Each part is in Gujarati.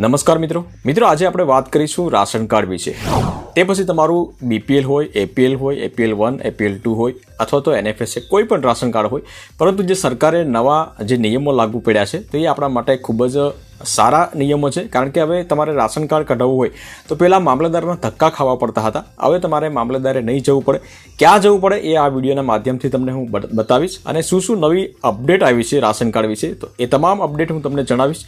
નમસ્કાર મિત્રો. મિત્રો, આજે આપણે વાત કરીશું રાશન કાર્ડ વિશે. તે પછી તમારું બીપીએલ હોય, એપીએલ હોય, એપીએલ વન, એપીએલ ટુ હોય, અથવા તો એનએફએસ કોઈ પણ રાશન કાર્ડ હોય, પરંતુ જે સરકારે નવા જે નિયમો લાગુ પડ્યા છે, તો એ આપણા માટે ખૂબ જ સારા નિયમો છે. કારણ કે હવે તમારે રાશન કાર્ડ કઢાવવું હોય, તો પહેલાં મામલતદારના ધક્કા ખાવા પડતા હતા. હવે તમારે મામલતદારે નહીં જવું પડે. ક્યાં જવું પડે એ આ વિડીયોના માધ્યમથી તમને હું બતાવીશ. અને શું શું નવી અપડેટ આવી છે રાશન કાર્ડ વિશે, તો એ તમામ અપડેટ હું તમને જણાવીશ.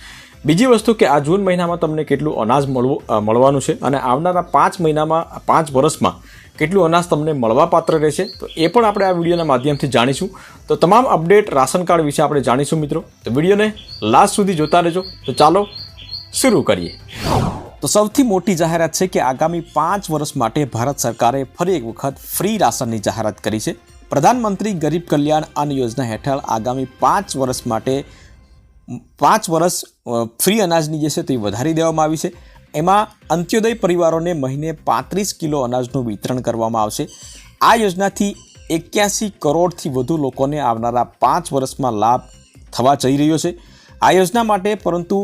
બીજી વસ્તુ કે આ જૂન મહિનામાં તમને કેટલું અનાજ મળવું મળવાનું છે અને આવનારા પાંચ મહિનામાં પાંચ વર્ષમાં કેટલું અનાજ તમને મળવા પાત્ર રહેશે? તો એ પણ આપણે આ વિડીયોના માધ્યમથી જાણીશું. તો તમામ અપડેટ રાશન કાર્ડ વિશે આપણે જાણીશું મિત્રો. તો વિડીયોને લાસ્ટ સુધી જોતા રહેજો. તો ચાલો શરૂ કરીએ. તો સૌથી મોટી જાહેરાત છે કે આગામી પાંચ વર્ષ માટે ભારત સરકારે ફરી એક વખત ફ્રી રાશનની જાહેરાત કરી છે. પ્રધાનમંત્રી ગરીબ કલ્યાણ અન્ન યોજના હેઠળ આગામી પાંચ વર્ષ માટે પાંચ વર્ષ ફ્રી અનાજની જે છે તે વધારી દેવામાં આવી છે. એમાં અંત્યોદય પરિવારોને મહિને પાંત્રીસ કિલો અનાજનું વિતરણ કરવામાં આવશે. આ યોજનાથી એક્યાસી કરોડથી વધુ લોકોને આવનારા પાંચ વર્ષમાં લાભ થવા જઈ રહ્યો છે. આ યોજના માટે પરંતુ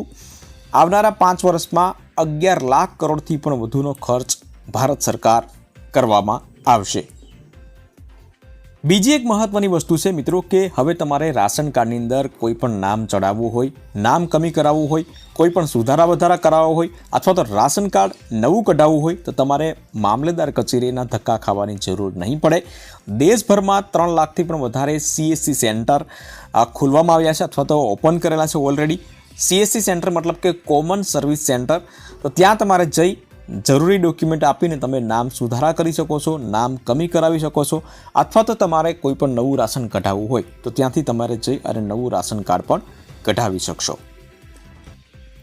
આવનારા પાંચ વર્ષમાં અગિયાર લાખ કરોડથી પણ વધુનો ખર્ચ ભારત સરકાર કરવામાં આવશે. બીજી એક મહત્વની વસ્તુ છે મિત્રો કે હવે તમારે રાશન કાર્ડની અંદર કોઈ પણ નામ ચડાવવું હોય, નામ કમી કરાવવું હોય, કોઈ પણ સુધારા વધારા કરાવવા હોય, અથવા તો રાશન કાર્ડ નવું કઢાવવું હોય, તો તમારે મામલેદાર કચેરીના ધક્કા ખાવાની જરૂર નહીં પડે. દેશભરમાં ત્રણ લાખથી પણ વધારે સીએસસી સેન્ટર ખોલવામાં આવ્યા છે અથવા તો ઓપન કરેલા છે ઓલરેડી. સીએસસી સેન્ટર મતલબ કે કોમન સર્વિસ સેન્ટર. તો ત્યાં તમારે જઈ જરૂરી ડોક્યુમેન્ટ આપીને તમે નામ સુધારા કરી શકો છો, નામ કમી કરાવી શકો છો, અથવા તો તમારે કોઈ પણ નવું રાશન કઢાવવું હોય, તો ત્યાંથી તમારે જઈ અને નવું રાશન કાર્ડ પણ કઢાવી શકશો.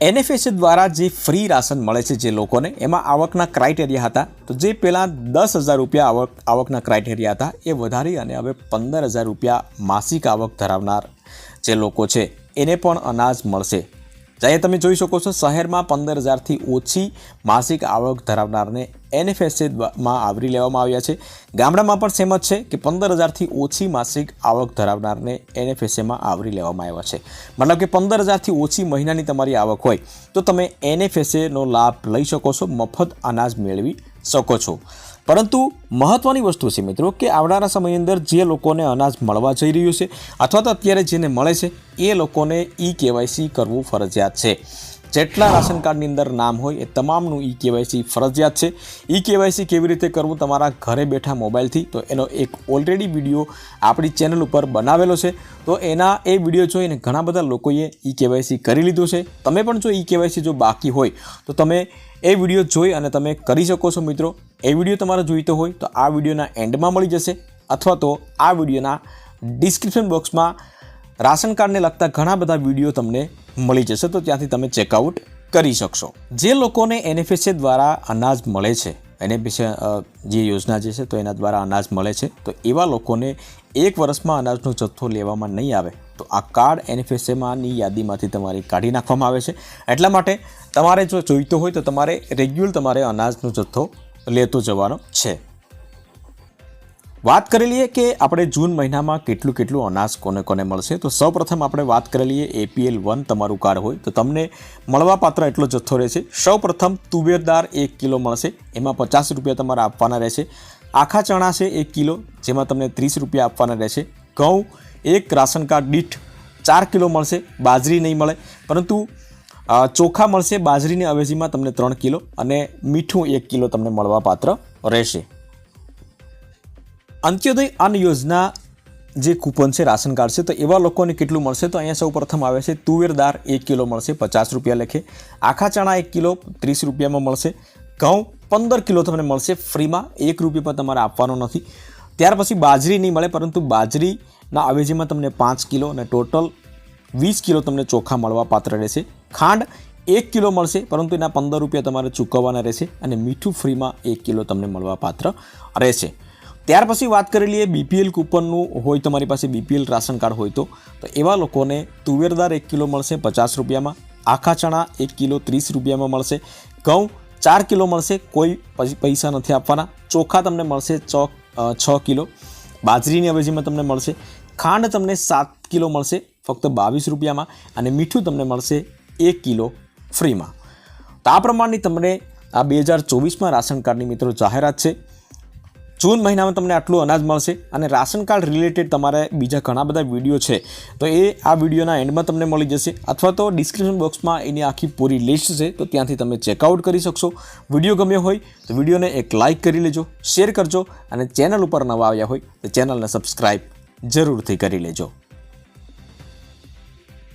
એનએફએસ દ્વારા જે ફ્રી રાશન મળે છે જે લોકોને, એમાં આવકના ક્રાઇટેરિયા હતા. તો જે પહેલાં દસ હજાર રૂપિયા આવક, આવકના ક્રાઇટેરિયા હતા, એ વધારી અને હવે પંદર હજાર રૂપિયા માસિક આવક ધરાવનાર જે લોકો છે, એને પણ અનાજ મળશે. જ્યારે તમે જોઈ શકો છો, શહેરમાં પંદર હજારથી ઓછી માસિક આવક ધરાવનારને એનએફએસએમાં આવરી લેવામાં આવ્યા છે. ગામડામાં પણ સેમ જ છે કે પંદર હજારથી ઓછી માસિક આવક ધરાવનારને એનએફએસએમાં આવરી લેવામાં આવ્યા છે. મતલબ કે પંદર હજારથી ઓછી મહિનાની તમારી આવક હોય, તો તમે એનએફએસએનો લાભ લઈ શકો છો, મફત અનાજ મેળવી શકો છો. પરંતુ મહત્ત્વની વસ્તુ છે મિત્રો કે આવનારા સમયની અંદર જે લોકોને અનાજ મળવા જઈ રહ્યું છે અથવા તો અત્યારે જેને મળે છે એ લોકોને ઈ કેવાયસી કરવું ફરજિયાત છે. જેટલા રાશન કાર્ડની અંદર નામ હોય એ તમામનું ઈ કેવાયસી ફરજિયાત છે. ઈ કેવાયસી કેવી રીતે કરવું તમારા ઘરે બેઠા મોબાઈલથી? તો એનો એક ઓલરેડી વીડિયો આપણી ચેનલ ઉપર બનાવેલો છે. તો એના એ વીડિયો જોઈને ઘણા બધા લોકોએ ઈ કેવાયસી કરી લીધું છે. તમે પણ જો ઈ કેવાયસી જો બાકી હોય, તો તમે એ વીડિયો જોઈ અને તમે કરી શકો છો મિત્રો. એ વીડિયો તમારે જોઈતો હોય, તો આ વિડીયોના એન્ડમાં મળી જશે. અથવા તો આ વિડીયોના ડિસ્ક્રિપ્શન બોક્સમાં રાશન કાર્ડને લગતા ઘણા બધા વીડિયો તમને મળી જશે તો ત્યાંથી તમે ચેકઆઉટ કરી શકશો. જે લોકોને એનએફએસએ દ્વારા અનાજ મળે છે એનએફએસએ જે યોજના જે છે તો એના દ્વારા અનાજ મળે છે, તો એવા લોકોને એક વર્ષમાં અનાજનો જથ્થો લેવામાં નહીં આવે, તો આ કાર્ડ એનએફએસએમાંની યાદીમાંથી તમારી કાઢી નાખવામાં આવે છે. એટલા માટે તમારે જો જોઈતો હોય તો તમારે રેગ્યુલર તમારે અનાજનો જથ્થો લેતો જવાનો છે. વાત કરી લઈએ કે આપણે જૂન મહિનામાં કેટલું કેટલું અનાજ કોને કોને મળશે? તો સૌપ્રથમ આપણે વાત કરી લઈએ એપીએલ વન તમારું કાર્ડ હોય. તો તમને મળવાપાત્ર એટલો જથ્થો રહેશે. સૌપ્રથમ તુવેરદાર એક કિલો મળશે. એમાં પચાસ રૂપિયા તમારે આપવાના રહેશે. આખા ચણા છે એક કિલો. જેમાં તમને ત્રીસ રૂપિયા આપવાના રહેશે. ઘઉં એક રાશન કાર્ડ દીઠ ચાર કિલો મળશે. બાજરી નહીં મળે. પરંતુ ચોખા મળશે. બાજરીની અવેજીમાં તમને ત્રણ કિલો. અને મીઠું એક કિલો તમને મળવાપાત્ર રહેશે. અંત્યોદય અન્ન યોજના જે કૂપન છે, રાશન કાર્ડ છે, તો એવા લોકોને કેટલું મળશે? તો અહીંયા સૌ પ્રથમ આવે છે, તુવેર દાળ એક કિલો મળશે, પચાસ રૂપિયા લેખે. આખા ચણા એક કિલો, ત્રીસ રૂપિયામાં મળશે. ઘઉં પંદર કિલો તમને મળશે ફ્રીમાં, એક રૂપિયા પણ તમારે આપવાનો નથી. ત્યાર પછી બાજરી નહીં મળે, પરંતુ બાજરીના અવેજીમાં તમને પાંચ કિલો અને ટોટલ વીસ કિલો તમને ચોખા મળવા પાત્ર રહેશે. ખાંડ એક કિલો મળશે, પરંતુ એના પંદર રૂપિયા તમારે ચૂકવવાના રહેશે અને મીઠું ફ્રીમાં એક કિલો તમને મળવા પાત્ર રહેશે. ત્યાર પછી વાત કરી લઈએ બીપીએલ કૂપનનું. હોય તમારી પાસે બીપીએલ રાશન કાર્ડ હોય તો. એવા લોકોને તુવેરદાર એક કિલો મળશે પચાસ રૂપિયામાં. આખા ચણા એક કિલો ત્રીસ રૂપિયામાં મળશે. ઘઉં ચાર કિલો મળશે, કોઈ પૈસા નથી આપવાના. ચોખા તમને મળશે ચોક છ કિલો. બાજરીની અવેજીમાં તમને મળશે. ખાંડ તમને સાત કિલો મળશે, ફક્ત બાવીસ રૂપિયામાં. અને મીઠું તમને મળશે એક કિલો ફ્રીમાં. તો આ પ્રમાણની તમને આ બે હજાર ચોવીસમાં રાશન કાર્ડની મિત્રો જાહેરાત છે. જૂન મહિનામાં તમને આટલું અનાજ મળશે અને રાશન કાર્ડ રિલેટેડ તમારે બીજા ઘણા બધા વીડિયો છે. તો એ આ વિડીયોના એન્ડમાં તમને મળી જશે. અથવા તો ડિસ્ક્રિપ્શન બોક્સમાં એની આખી પૂરી લિસ્ટ છે, તો ત્યાંથી તમે ચેકઆઉટ કરી શકશો. વીડિયો ગમ્યો હોય, તો વિડીયોને એક લાઇક કરી લેજો શેર કરજો અને ચેનલ ઉપર નવા આવ્યા હોય, તો ચેનલને સબસ્ક્રાઈબ જરૂરથી કરી લેજો.